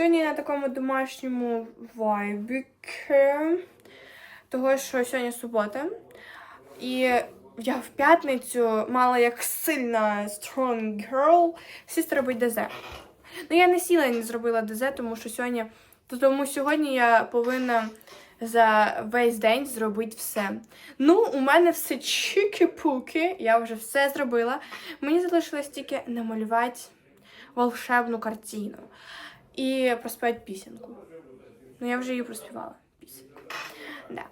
Сьогодні на такому домашньому вайбіки, того, що сьогодні субота. І я в п'ятницю мала як сильна strong girl сісти робити ДЗ. Ну, я не сіла і не зробила ДЗ, тому що сьогодні, тому сьогодні я повинна за весь день зробити все. Ну, у мене все чики-пуки, я вже все зробила. Мені залишилось тільки намалювати волшебну картину і проспівати пісеньку. Ну, я вже її проспівала, пісеньку. Да.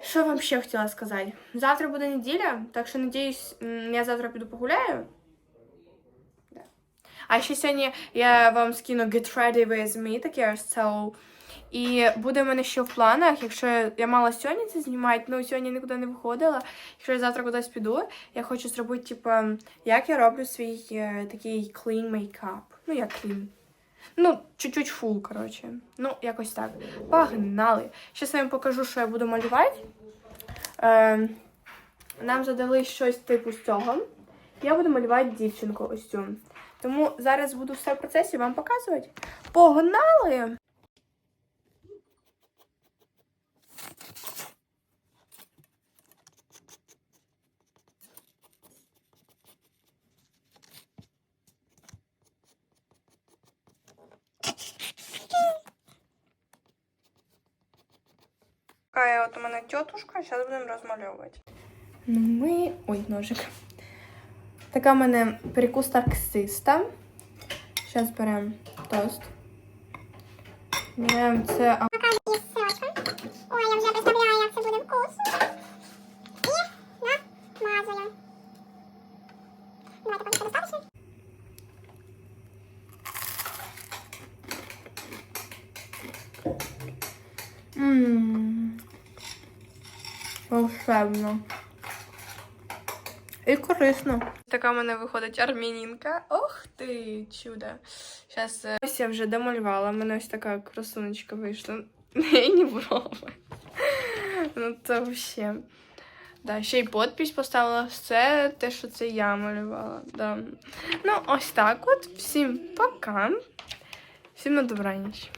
Що вам ще хотіла сказати? Завтра буде неділя, так що надіюсь, я завтра піду погуляю. Да. А ще сьогодні я вам скину Get Ready With Me, таке so. І буде в мене ще в планах, якщо я мала сьогодні це знімати, ну сьогодні нікуди не виходила. Якщо я завтра кудись піду, я хочу зробити, типу, як я роблю свій е, такий clean makeup. Ну, як clean. Ну, чуть-чуть фул, коротше. Ну, якось так. Погнали. Зараз я вам покажу, що я буду малювати. Е, нам задали щось типу з цього. Я буду малювати дівчинку ось цю. Тому зараз буду все в процесі вам показувати. Погнали! Така от у мене тетушка, зараз будемо розмальовувати. Ну, ми. Ой, ножик. Така в мене перекус таксиста. Зараз беремо тост. Беремо це. а- Із сирочком. Ой, я вже представляю, як це буде вкусно. І намазуємо. Давайте поки достаточно. Ммм. Волшебно. І корисно. Така в мене виходить армянінка. Ох ти, чудо. Зараз ось я вже домалювала. У мене ось така красунечка вийшла. І брови. Ну це взагалі. Да, ще й подпись поставила. Все те, що це я малювала. Да. Ну, ось так от. Всім пока. Всім на добраніч.